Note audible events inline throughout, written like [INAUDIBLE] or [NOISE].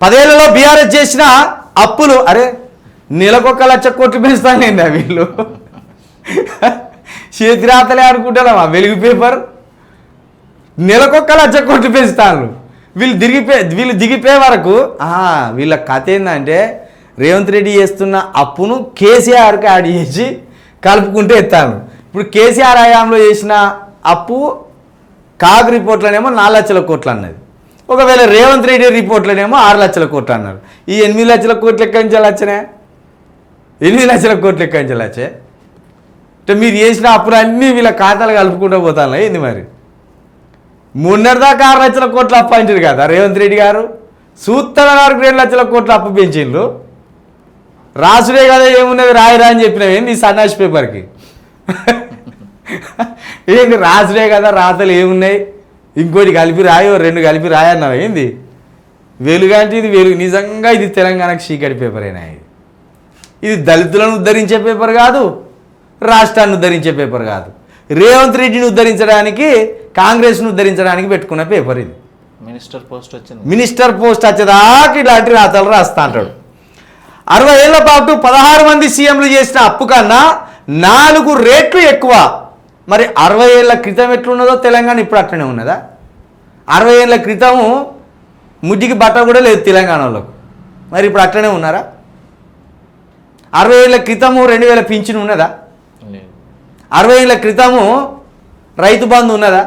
పదేళ్ళలో బీఆర్ఎస్ చేసిన అప్పులు అరే నెలకొక లక్ష కోట్లు పెంచుతానండి వీళ్ళు. చేతిరాతలే అనుకుంటారా వెలుగు పేపర్? నెలకొక లక్ష కోట్లు పెంచుతాను వీళ్ళు దిగిపే వీళ్ళు దిగిపోయే వరకు ఆహా, వీళ్ళ కథ ఏంటంటే రేవంత్ రెడ్డి చేస్తున్న అప్పును కేసీఆర్కి యాడ్ చేసి కలుపుకుంటూ ఎత్తాను ఇప్పుడు కేసీఆర్ హయాంలో చేసిన అప్పు కాగ్ రిపోర్ట్లనేమో నాలుగు లక్షల కోట్లు అన్నది. ఒకవేళ రేవంత్ రెడ్డి రిపోర్ట్లోనేమో ఆరు లక్షల కోట్లు అన్నారు. ఈ ఎనిమిది లక్షల కోట్లు ఎక్కడి నుంచి ఎనిమిది లక్షల కోట్లు ఎక్కడి నుంచి అంటే మీరు చేసిన అప్పులన్నీ వీళ్ళ ఖాతాలు కలుపుకుంటూ పోతాను ఏంది మరి? మొన్నటి దాకా ఆరు లక్షల కోట్లు అప్పు అంటారు కదా రేవంత్ రెడ్డి గారు. సూత్తన వరకు రెండు లక్షల కోట్లు అప్పు పెంచిండ్రు. రాసుడే కదా ఏమున్నది రాయరా అని చెప్పినవి. ఏంది ఈ సన్నాష్ పేపర్కి? [LAUGHS] ఏంది రాసుడే కదా రాతలు ఏమున్నాయి? ఇంకోటి కలిపి రాయో రెండు కలిపి రాయన్నావు ఏంది? వెలుగు అంటే ఇది వెలుగు నిజంగా ఇది తెలంగాణకు చీకటి పేపరేనా ఇది. ఇది దళితులను ఉద్ధరించే పేపర్ కాదు రాష్ట్రాన్ని ఉద్ధరించే పేపర్ కాదు. రేవంత్ రెడ్డిని ఉద్ధరించడానికి కాంగ్రెస్ను ఉద్ధరించడానికి పెట్టుకున్న పేపర్ ఇది. మినిస్టర్ పోస్ట్ వచ్చింది. మినిస్టర్ పోస్ట్ వచ్చేదాకా ఇలాంటి రాతలు రాస్తా అంటాడు. అరవై ఏళ్ళ పాటు పదహారు మంది సీఎంలు చేసిన అప్పు కన్నా నాలుగు రేట్లు ఎక్కువ. మరి అరవై ఏళ్ళ క్రితం ఎట్లున్నదో తెలంగాణ ఇప్పుడు అట్లనే ఉన్నదా? అరవై ఏళ్ళ క్రితము ముడ్డికి బట్ట కూడా లేదు తెలంగాణలోకి. మరి ఇప్పుడు అట్లనే ఉన్నారా? అరవై ఏళ్ళ క్రితము రెండు వేల పింఛన్ ఉన్నదా? లేదు. అరవై ఏళ్ళ క్రితము రైతు బంధు ఉన్నదా?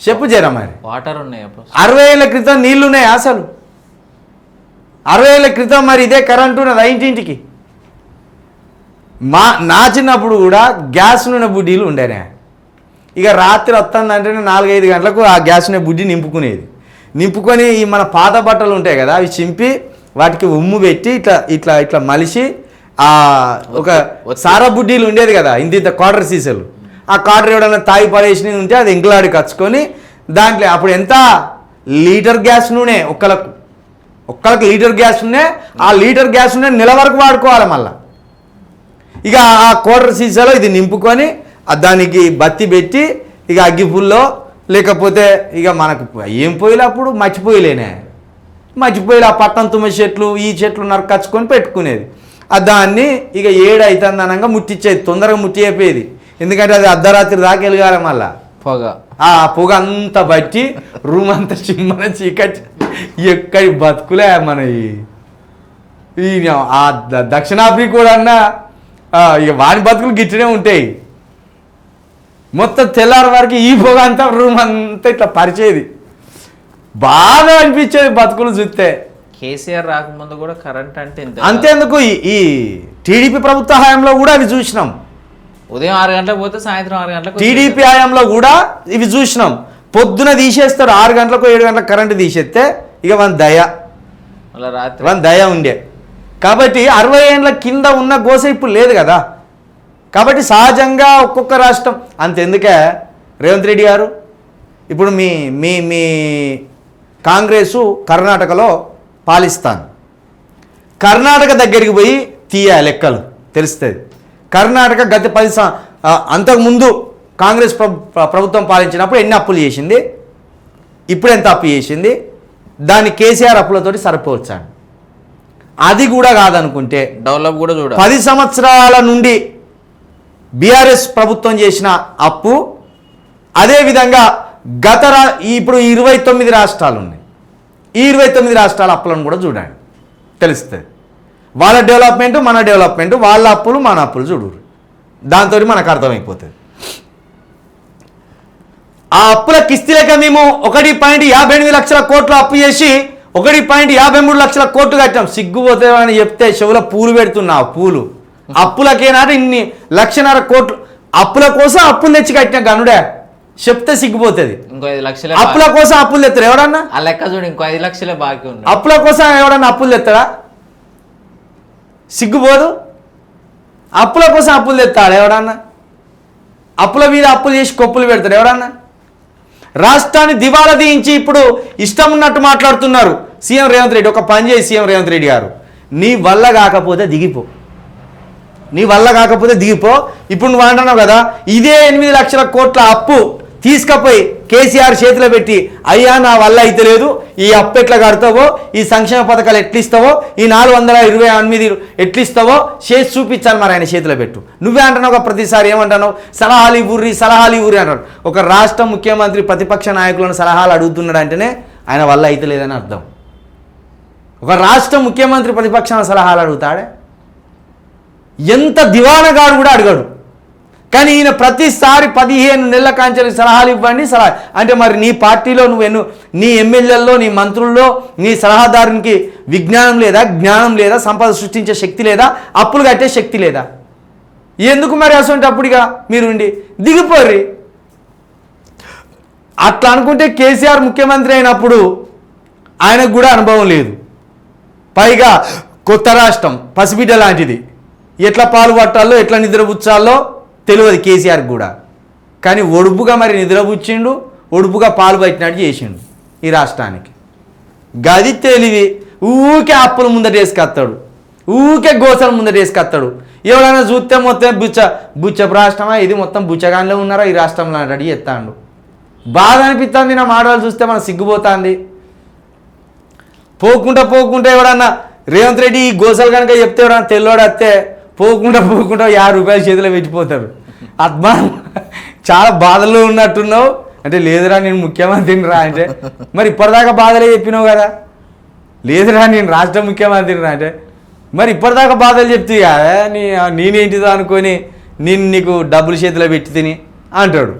చెప్పు జరా మరి. వాటర్ ఉన్నాయి అరవై ఏళ్ళ క్రితం నీళ్ళు ఉన్నాయి అసలు? అరవై ఏళ్ళ క్రితం మరి ఇదే కరెంటు ఉన్నది ఇంటింటికి? మా నా చిన్నప్పుడు కూడా గ్యాస్ నూనె బుడ్డీలు ఉండేనే. ఇక రాత్రి వస్తుందంటేనే నాలుగైదు గంటలకు ఆ గ్యాస్ నూనె బుడ్డి నింపుకునేది. నింపుకొని ఈ మన పాత బట్టలు ఉంటాయి కదా అవి చింపి వాటికి ఉమ్ము పెట్టి ఇట్లా ఇట్లా ఇట్లా మలిసి ఆ ఒక సారా బుడ్డీలు ఉండేది కదా ఇంత ఇంత క్వార్టర్ సీసాలు. ఆ క్వార్టర్ ఎవడన్నా తాగి పడేసి ఉంటే అది ఎంకులాడి కచ్చుకొని దాంట్లో అప్పుడు ఎంత లీటర్ గ్యాస్ నూనె ఒక్కలకు ఒక్కరికి లీటర్ గ్యాస్ నూనె ఆ లీటర్ గ్యాస్ నూనె నెల వరకు వాడుకోవాలి మళ్ళా. ఇక ఆ క్వార్టర్ సీసాలో ఇది నింపుకొని దానికి బత్తి పెట్టి ఇక అగ్గిపుల్లో లేకపోతే ఇక మనకు ఏం పోయిలు అప్పుడు? మర్చిపోయలేనే. మర్చిపోయి ఆ పట్టం తుమ్మ చెట్లు ఈ చెట్లు నరకచ్చుకొని పెట్టుకునేది. ఆ దాన్ని ఇక ఏడు అవుతుంది అనగా ముట్టించేది తొందరగా ముట్టి అయిపోయేది ఎందుకంటే అది అర్ధరాత్రి దాకా వెలగాలి మళ్ళా. పొగ. ఆ పొగ అంతా బట్టి రూమ్ అంతా చిమ్మన చీకటి ఎక్కడి బతుకులే మన ఈ- ఈ ఆ ద- దక్షిణాఫ్రికా కూడా అన్న ఇక వాని బతుకులు గిట్టనే ఉంటాయి. మొత్తం తెల్లారి వరకు ఈ పొగ అంతా రూమ్ అంతా ఇట్లా పరిచేది. బాగా అనిపించేది బతుకులు చూస్తే. కేసీఆర్ రాకముందు కూడా కరెంట్ అంటే అంతేందుకు ఈ- టీడీపీ ప్రభుత్వ హయాంలో కూడా అవి చూసినాం. ఉదయం ఆరు గంటలకు పోతే సాయంత్రం ఆరు గంటలకు టీడీపీ హయాంలో కూడా ఇవి చూసినాం. పొద్దున తీసేస్తారు ఆరు గంటలకు ఏడు గంటలకు కరెంటు తీసేస్తే ఇక వన్ దయ. రాత్రి వన్ దయ ఉండే. కాబట్టి అరవై ఏళ్ళ కింద ఉన్న గోస ఇప్పుడు లేదు కదా. కాబట్టి సహజంగా ఒక్కొక్క రాష్ట్రం అంతెందుకే రేవంత్ రెడ్డి గారు ఇప్పుడు మీ మీ మీ కాంగ్రెసు కర్ణాటకలో పాలిస్తాను. కర్ణాటక దగ్గరికి పోయి తీయ లెక్కలు తెలుస్తుంది. కర్ణాటక గత పది సం- అంతకుముందు కాంగ్రెస్ ప్ర- ప్రభుత్వం పాలించినప్పుడు ఎన్ని అప్పులు చేసింది? ఇప్పుడు ఎంత అప్పు చేసింది? దాన్ని కేసీఆర్ అప్పులతోటి సరిపోవచ్చాను అది కూడా కాదనుకుంటే డెవలప్ కూడా చూడాలి. పది సంవత్సరాల నుండి బీఆర్ఎస్ ప్రభుత్వం చేసిన అప్పు అదేవిధంగా గత రా ఇప్పుడు ఇరవై తొమ్మిది రాష్ట్రాలు ఉన్నాయి. ఈ ఇరవై తొమ్మిది రాష్ట్రాల అప్పులను కూడా చూడండి. తెలుస్తుంది. వాళ్ళ డెవలప్మెంట్ మన డెవలప్మెంట్ వాళ్ళ అప్పులు మన అప్పులు చూడు. దాంతో మనకు అర్థమైపోతుంది. ఆ అప్పుల కిస్తీలక మేము ఒకటి పాయింట్ యాభై ఎనిమిది లక్షల కోట్లు అప్పు చేసి ఒకటి పాయింట్ యాభై మూడు లక్షల కోట్లు కట్టాం. సిగ్గుపోతే అని చెప్తే చెవుల పూలు పెడుతున్నా ఆ పూలు. అప్పులకేనాడు ఇన్ని లక్షన్నర కోట్లు. అప్పుల కోసం అప్పులు తెచ్చి కట్టిన గనుడే చెప్తే సిగ్గుపోతుంది. ఇంకో ఐదు లక్షలే అప్పుల. కోసం అప్పులు తెస్తారు ఎవడన్నా? ఆ లెక్క చూడు ఇంకో ఐదు లక్షలే బాకీ ఉన్నాయి అప్పుల కోసం ఎవడన్నా అప్పులు తెస్తాడా సిగ్గుపోదు? అప్పుల కోసం అప్పులు తెస్తాడు ఎవడన్నా? అప్పుల మీద అప్పులు చేసి కొప్పులు పెడతాడు ఎవడన్నా? రాష్ట్రాన్ని దివాలా తీయించి ఇప్పుడు ఇష్టం ఉన్నట్టు మాట్లాడుతున్నారు. సీఎం రేవంత్ రెడ్డి ఒక పని చేసి సీఎం రేవంత్ రెడ్డి గారు. నీ వల్ల కాకపోతే దిగిపో. నీ వల్ల కాకపోతే దిగిపో. ఇప్పుడు నువ్వు అంటున్నావు కదా ఇదే ఎనిమిది లక్షల కోట్ల అప్పు తీసుకపోయి కేసీఆర్ చేతిలో పెట్టి అయ్యా నా వల్ల అయితే లేదు. ఈ అప్పు ఎట్లా కడతావో ఈ సంక్షేమ పథకాలు ఎట్లిస్తావో ఈ నాలుగు వందల ఇరవై ఎనిమిది ఎట్లిస్తావో చేసి చూపించాలి మరి ఆయన చేతిలో పెట్టు. నువ్వే అంటున్నావు ఒక ప్రతిసారి ఏమంటున్నావు? సలహాలు ఊరి సలహాలు ఊరి అంటాడు ఒక రాష్ట్ర ముఖ్యమంత్రి ప్రతిపక్ష నాయకులను సలహాలు అడుగుతున్నాడు అంటేనే ఆయన వల్ల అయితే లేదని అర్థం. ఒక రాష్ట్ర ముఖ్యమంత్రి ప్రతిపక్షాల సలహాలు అడుగుతాడే? ఎంత దివానగాడు కూడా అడగడు. కానీ ఈయన ప్రతిసారి పదిహేను నెలల కాంచెలు సలహాలు ఇవ్వండి సలహా అంటే మరి నీ పార్టీలో నువ్వు ఎన్ను నీ ఎమ్మెల్యేల్లో నీ మంత్రుల్లో నీ సలహాదారునికి విజ్ఞానం లేదా జ్ఞానం లేదా సంపద సృష్టించే శక్తి లేదా అప్పులు కట్టే శక్తి లేదా? ఎందుకు మరి అసలు అప్పుడుగా మీరుండి? దిగిపోర్రి. అట్లా అనుకుంటే కేసీఆర్ ముఖ్యమంత్రి అయినప్పుడు ఆయనకు కూడా అనుభవం లేదు. పైగా కొత్త రాష్ట్రం పసిబిడ్డ లాంటిది. ఎట్లా పాలు పట్టాలో ఎట్లా నిద్రపుచ్చాలో తెలియదు కేసీఆర్ కూడా. కానీ ఒడుపుగా మరి నిద్రపుచ్చిండు ఒడుపుగా పాలు పట్టినట్టు చేసిండు ఈ రాష్ట్రానికి. గది తెలివి ఊకే అప్పుల ముందట వేసుకొస్తాడు. ఊకే గోసల ముందట వేసుకొస్తాడు. ఎవరైనా చూస్తే మొత్తం బుచ్చ బుచ్చపు రాష్ట్రమా? ఇది మొత్తం బుచ్చగానిలో ఉన్నారా? ఈ రాష్ట్రంలో అడిగి ఎత్తాడు బాధ అనిపిస్తుంది నా మాటలు చూస్తే మనం సిగ్గుపోతుంది. పోకుండా పోకుండా ఎవడన్నా రేవంత్ రెడ్డి ఈ గోసలు కనుక చెప్తే ఎవడన్నా తెల్లోడు వస్తే పోకుండా పోకుండా యాభై రూపాయలు చేతిలో పెట్టిపోతారు అద్మా చాలా బాధల్లో ఉన్నట్టున్నావు. అంటే లేదురా నేను ముఖ్యమంత్రిని రా అంటే. మరి ఇప్పటిదాకా బాధలే చెప్పినావు కదా. లేదురా నేను రాష్ట్ర ముఖ్యమంత్రిని రా అంటే. మరి ఇప్పటిదాకా బాధలు చెప్తే కదా నీ నేనేంటిదో అనుకొని నేను నీకు డబ్బులు చేతిలో పెట్టి తిని అంటాడు.